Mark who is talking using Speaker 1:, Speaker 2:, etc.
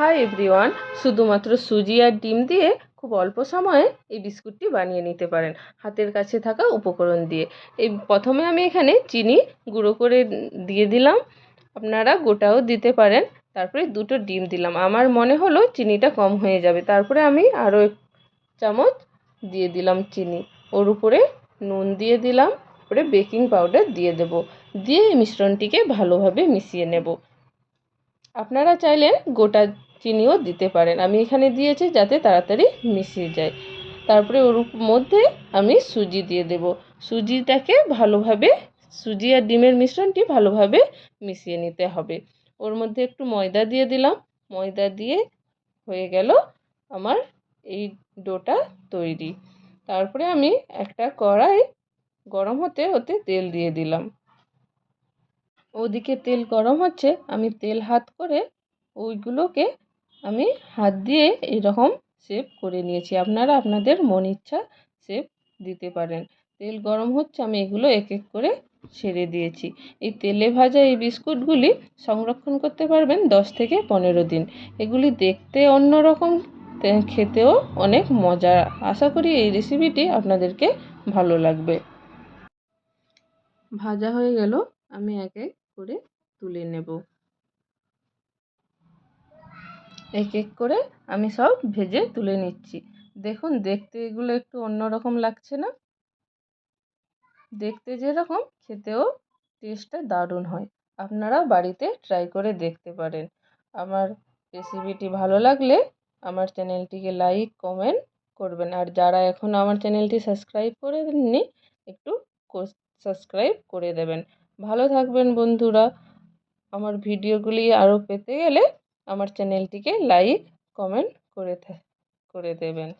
Speaker 1: Hi everyone, শুধুমাত্র সুজি আর ডিম দিয়ে খুব অল্প সময়ে এই বিস্কুটটি বানিয়ে নিতে পারেন, হাতের কাছে থাকা উপকরণ দিয়ে। এই প্রথমে আমি এখানে চিনি গুঁড়ো করে দিয়ে দিলাম, আপনারা গোটাও দিতে পারেন, তারপরে দুটো ডিম দিলাম। আমার মনে হলো চিনিটা কম হয়ে যাবে, তারপরে আমি আরও এক চামচ দিয়ে দিলাম চিনি। ওর উপরে নুন দিয়ে দিলাম উপরে বেকিং পাউডার দিয়ে দেব, দিয়ে এই মিশ্রণটিকে ভালোভাবে মিশিয়ে নেব। আপনারা চাইলে গোটা চিনিও দিতে পারেন। আমি এখানে দিয়েছি যাতে তাড়াতাড়ি মিশিয়ে যায়। তারপরে ওর মধ্যে আমি সুজি দিয়ে দেব। সুজিটাকে ভালোভাবে, সুজি আর ডিমের মিশ্রণটি ভালোভাবে মিশিয়ে নিতে হবে। ওর মধ্যে একটু ময়দা দিয়ে দিলাম। ময়দা দিয়ে হয়ে গেল আমার এই ডোটা তৈরি। তারপরে আমি একটা কড়াই গরম হতে হতে তেল দিয়ে দিলাম। ওদিকে তেল গরম হচ্ছে, আমি তেল হাত করে ওইগুলোকে আমি হাত দিয়ে এরকম শেপ করে নিয়েছি। আপনারা আপনাদের মন ইচ্ছা শেপ দিতে পারেন। তেল গরম হচ্ছে, আমি এগুলো এক এক করে ছেড়ে দিয়েছি। এই তেলে ভাজা এই বিস্কুটগুলি সংরক্ষণ করতে পারবেন দশ থেকে পনেরো দিন। এগুলি দেখতে অন্যরকম খেতেও অনেক মজা। আশা করি এই রেসিপিটি আপনাদেরকে ভালো লাগবে। ভাজা হয়ে গেল, আমি এক এক করে তুলে নেব। এক এক করে আমি সব ভেজে তুলে নিচ্ছি। দেখুন, দেখতে এগুলো একটু অন্যরকম লাগছে না? দেখতে যেরকম, খেতেও টেস্টটা দারুণ হয়। আপনারা বাড়িতে ট্রাই করে দেখতে পারেন। আমার রেসিপিটি ভালো লাগলে আমার চ্যানেলটিকে লাইক কমেন্ট করবেন। আর যারা এখন আমার চ্যানেলটি সাবস্ক্রাইব করে দেননি একটু সাবস্ক্রাইব করে দেবেন। ভালো থাকবেন বন্ধুরা। আমার ভিডিওগুলি আরও পেতে গেলে আমার চ্যানেলটিকে লাইক কমেন্ট করে করে দেবেন।